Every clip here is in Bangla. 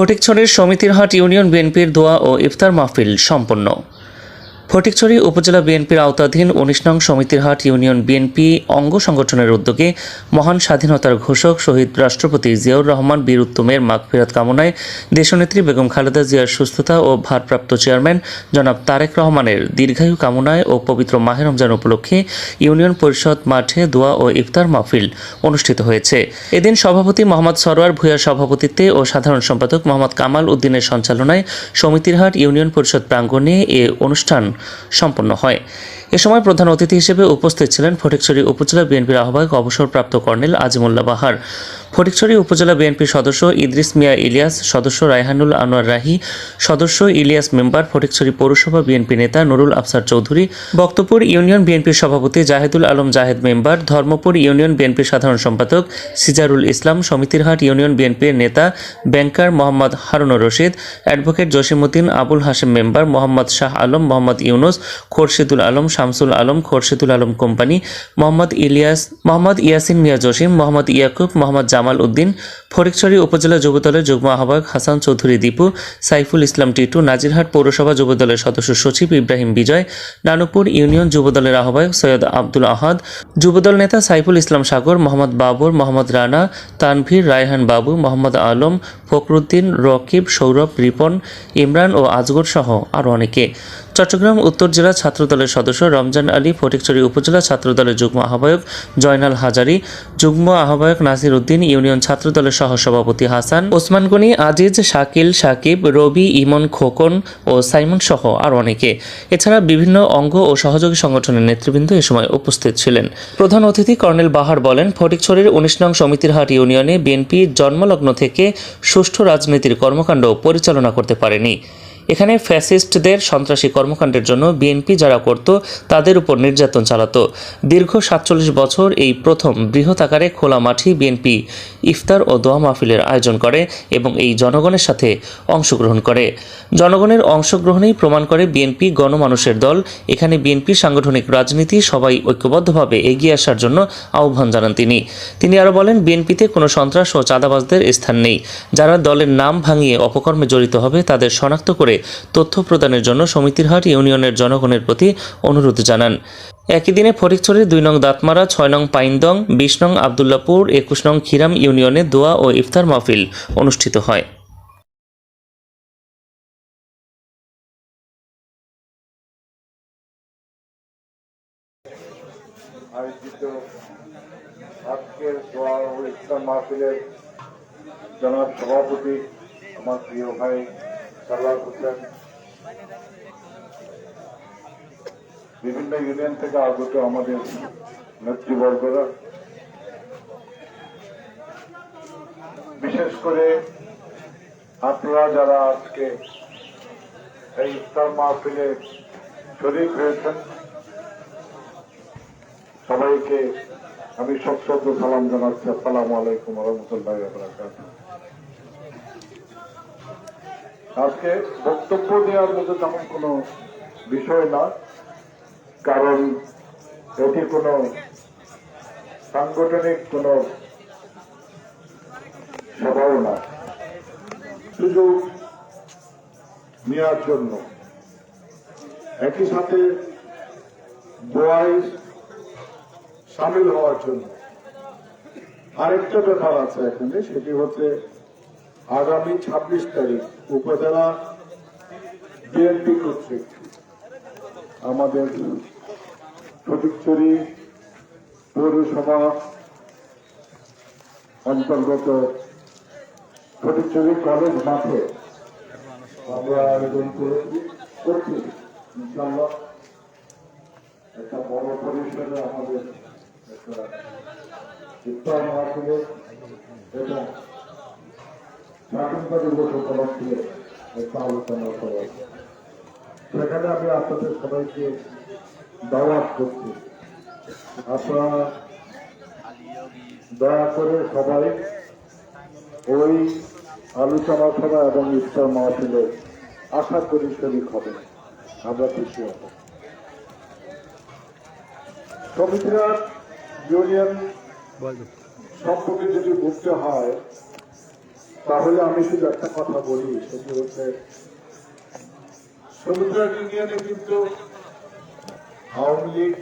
ফটিকছড়ির সমিতিরহাট ইউনিয়ন বিএনপির দোয়া ও ইফতার মাহফিল সম্পন্ন। ফটিকছড়ি উপজেলা বিএনপির আওতাধীন উনিশ নং সমিতিরহাট ইউনিয়ন বিএনপি অঙ্গ সংগঠনের উদ্যোগে মহান স্বাধীনতার ঘোষক শহীদ রাষ্ট্রপতি জিয়াউর রহমান, বীর উত্তমের মাগফিরাত কামনায় দেশনেত্রী বেগম খালেদা জিয়ার সুস্থতা ও ভারপ্রাপ্ত চেয়ারম্যান জনাব তারেক রহমানের দীর্ঘায়ু কামনায় ও পবিত্র মাহের রমজান উপলক্ষে ইউনিয়ন পরিষদ মাঠে দোয়া ও ইফতার মাহফিল অনুষ্ঠিত হয়েছে। এদিন সভাপতি মোহাম্মদ সরোয়ার ভূঁইয়ার সভাপতিত্বে ও সাধারণ সম্পাদক মোহাম্মদ কামাল উদ্দিনের সঞ্চালনায় সমিতিরহাট ইউনিয়ন পরিষদ প্রাঙ্গণে এ অনুষ্ঠান সম্পন্ন হয়। এ সময় প্রধান অতিথি হিসেবে উপস্থিত ছিলেন ফটিকছড়ি উপজেলা বিএনপির আহ্বায়ক অবসরপ্রাপ্ত কর্নেল আজিমুল্লাহ বাহার। ফটিকছড়ি উপজেলা বিএনপির সদস্য ইদ্রিস মিয়া ইলিয়াস, সদস্য রায়হানুল আনোয়ার রাহি, সদস্য ইলিয়াস মেম্বার ফটিকছড়ি পৌরসভা বিএনপি নেতা নুরুল আফসার চৌধুরী, বক্তপুর ইউনিয়ন বিএনপির সভাপতি জাহেদুল আলম জাহেদ মেম্বার, ধর্মপুর ইউনিয়ন বিএনপির সাধারণ সম্পাদক সিজারুল ইসলাম, সমিতিরহাট ইউনিয়ন বিএনপির নেতা banker Mohammad Harunur Rashid, advocate Jasimuddin Abul Hashem member Mohammad Shah Alam, Mohammad Yunus, Khorshedul Alam Shamsul Alam, Khorshedul Alam company, Mohammad Ilias, Mohammad Yasin Mia Jasim, Mohammad Yakub, Mohammad Jamal Uddin, Fatikchhari উপজেলা যুবদলের যুগ্ম আহ্বায়ক হাসান চৌধুরী দীপু, সাইফুল ইসলাম টিটু, নাজিরহাট পৌরসভা যুবদলের সদস্য সচিব ইব্রাহিম বিজয়, নানুপুর ইউনিয়ন যুবদলের আহ্বায়ক সৈয়দ আব্দুল আহাদ, যুবদল নেতা সাইফুল ইসলাম সাগর, মোহাম্মদ বাবর, মোহাম্মদ রানা, তানভীর, রায়হান বাবু, মোহাম্মদ আলম, ফখরুদ্দিন, রকিব, সৌরভ, রিপন, ইমরান ও আজগর সহ আরও অনেকে। চট্টগ্রাম উত্তর জেলা ছাত্রদলের সদস্য রমজান আলী ফটিকছড়ি উপজেলা ছাত্রদলের যুগ্ম আহ্বায়ক জয়নাল হাজারি, যুগ্ম আহ্বায়ক নাসির উদ্দিন, ইউনিয়ন ছাত্রদলের সহসভাপতি হাসান, ওসমান গনি, আজিজ, শাকিল, সাকিব, রবি, ইমন খোকন ও সাইমন সহ আরও অনেকে। এছাড়া বিভিন্ন অঙ্গ ও সহযোগী সংগঠনের নেতৃবৃন্দ এ সময় উপস্থিত ছিলেন। প্রধান অতিথি কর্নেল বাহার বলেন, ফটিকছড়ির উনিশ নং সমিতিরহাট ইউনিয়নে বিএনপি জন্মলগ্ন থেকে সুষ্ঠু রাজনীতির কর্মকাণ্ড পরিচালনা করতে পারেনি। এখানে ফ্যাসিস্টদের সন্ত্রাসী কর্মকাণ্ডের জন্য বিএনপি যারা করত, তাদের উপর নির্যাতন চালাতো। দীর্ঘ সাতচল্লিশ বছর এই প্রথম বৃহৎ আকারে খোলা মাঠে বিএনপি ইফতার ও দোয়া মাহফিলের আয়োজন করে এবং এই জনগণের সাথে অংশগ্রহণ করে। জনগণের অংশগ্রহণেই প্রমাণ করে বিএনপি গণমানুষের দল। এখানে বিএনপি সাংগঠনিক রাজনীতি সবাই ঐক্যবদ্ধভাবে এগিয়ে আসার জন্য আহ্বান জানান তিনি। তিনি আরও বলেন, বিএনপিতে কোনো সন্ত্রাস ও চাঁদাবাজদের স্থান নেই। যারা দলের নাম ভাঙিয়ে অপকর্মে জড়িত হবে, তাদের শনাক্ত করে তথ্য প্রদানের জন্য সমিতিরহাট ইউনিয়নের জনগণের প্রতি অনুরোধ জানান। একই দিনে ফরিকছড়ির দুই নং দাঁতমারা, ছয় নং পাইনদং, বিশ নং আবদুল্লাপুর, একুশ নং খিরাম ইউনিয়নে দোয়া ও ইফতার মাহফিল অনুষ্ঠিত হয়। আজকের দোয়া ও ইসলাম মাহফিলের জনাব সভাপতি আমার প্রিয় ভাই বিভিন্ন ইউনিয়ন থেকে আগত আমাদের নেতৃবর্গরা, বিশেষ করে আপনারা যারা আজকে এই ইফতার মাহফিলে শরীর হয়েছেন, সবাইকে আমি সব সশ্রদ্ধ সালাম জানাচ্ছি। আসসালামু আলাইকুম রহমতুল্লাহ আজকে বক্তব্য দেওয়ার মতো তেমন কোনো বিষয় না, কারণ এটি কোনো সাংগঠনিক কোনো সভাও না। সুযোগ নেওয়ার জন্য। একই সাথে বয়স সামিল হওয়ার জন্য। আরেকটা ব্যাপার আছে এখানে, সেটি হচ্ছে আগামী ছাব্বিশ তারিখ উপজেলা বিএনপি কর্তৃক আমাদের ফটিকছড়ি পৌরসভা অন্তর্গত ফটিকছড়ি কলেজ মাঠে আমরা আয়োজন করেছি। করছি ইনশাল্লাহ একটা বড় পরিসরে আমাদের একটা ইফতার মাহফিলে এবং স্বাধীনতা দিবস উপলক্ষে একটা আলোচনা করা। সেখানে আমি আপনাদের সবাইকে দাওয়াত করছি। আপনারা দয়া করে সবাই ওই আলোচনা সভা এবং ইফতার মাহফিলে আশা করি শরীর হবে আমরা খুশি হব। সমিতিরা ইউনিয়ন সম্পর্কে যদি বুঝতে হয় তাহলে আমি শুধু একটা কথা বলি, সেটি হচ্ছে সমুদ্র ইউনিয়নে কিন্তু আওয়ামী লীগ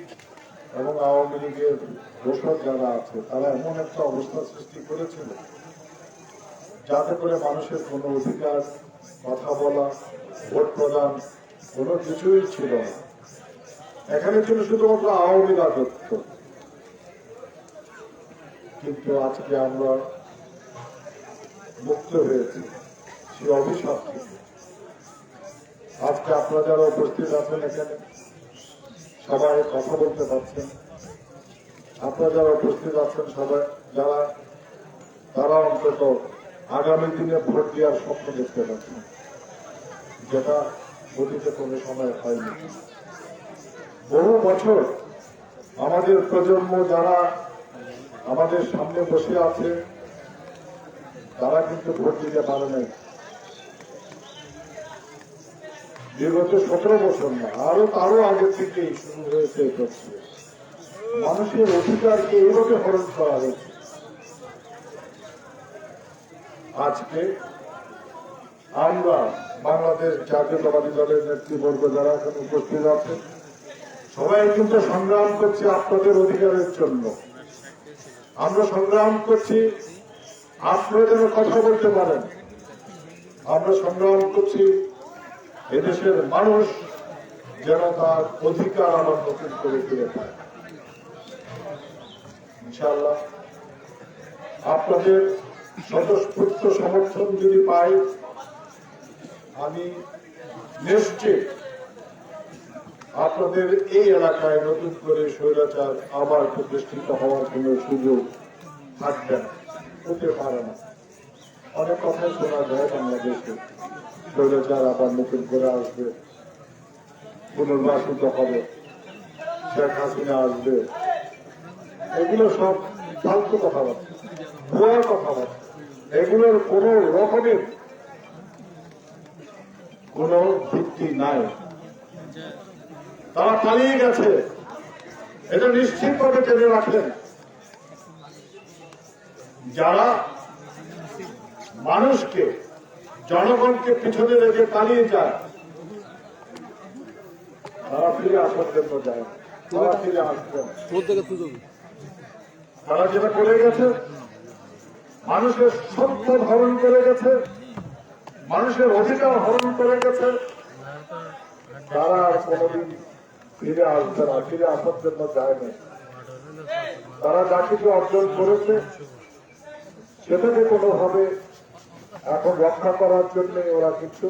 এবং আওয়ামী লীগের দোষর যারা আছে, তারা এমন একটা অবস্থা সৃষ্টি করেছিল যাতে করে মানুষের কোনো অধিকার, কথা বলা, ভোট প্রদান কোনো কিছুই ছিল না। এখানে ছিল শুধুমাত্র আওয়ামী রাজত্ব। কিন্তু আজকে আমরা মুক্ত হয়েছে। সেই অভিশাপ থেকে আজকে আপনারা যারা উপস্থিত আছেন এখানে, সবাই কথা বলতে পারছেন। আপনারা যারা উপস্থিত আছেন সবাই, যারা, তারা অন্তত আগামী দিনে ভোট দেওয়ার স্বপ্ন দেখতে পাচ্ছেন, যেটা অতীতে কোনো সময় হয়নি। বহু বছর আমাদের প্রজন্ম যারা আমাদের সামনে বসে আছে তারা কিন্তু ভোট দিতে পারে নাই। বিগত সতেরো বছর না, আরও তারও আগে থেকেই শুরু হয়েছে এই মানুষের অধিকারকে এইভাবে হরণ করা হয়েছে। আজকে আমরা বাংলাদেশ জাতীয়তাবাদী দলের নেতৃবর্গ যারা এখানে উপস্থিত আছে সবাই কিন্তু সংগ্রাম করছে আপনাদের অধিকারের জন্য। আমরা সংগ্রাম করছি আপনারা যেন কথা বলতে পারেন। আমরা সংগ্রাম করছি এদেশের মানুষ যেন তার অধিকার আবার নতুন করে ফিরে পায়। আপনাদের স্বতঃস্ফূর্ত সমর্থন যদি পাই, আমি নিশ্চিত আপনাদের এই এলাকায় নতুন করে স্বৈরাচার আবার প্রতিষ্ঠিত হওয়ার কোন সুযোগ থাকবে না। হতে পারে না। অনেক কথাই শোনা যায় বাংলাদেশে। স্বৈরাচার আবার নতুন করে আসবে, পুনর্বাসিত হবে, শেখ হাসিনা আসবে, এগুলো সব ফালতু কথাবার্তা ভুয়ার কথাবার্তা। এগুলোর কোন রকমের কোন ভিত্তি নাই। তারা পালিয়ে গেছে। এটা নিশ্চিতভাবে জেনে রাখেন। যারা মানুষকে জনগণকে পিছনে রেখে পালিয়ে যায় তারা ফিরে আসার জন্য যায়। তারা ফিরে আসবে তারা যেটা করে গেছে মানুষের সত্য হরণ করে গেছে মানুষের অধিকার হরণ করে গেছে তারা আর কোনোদিন ফিরে আসবে না ফিরে আসার জন্য যায় না। তারা যা কিছু অর্জন করেছে সেটাকে কোনোভাবে এখন রক্ষা করার জন্য ওরা কিছু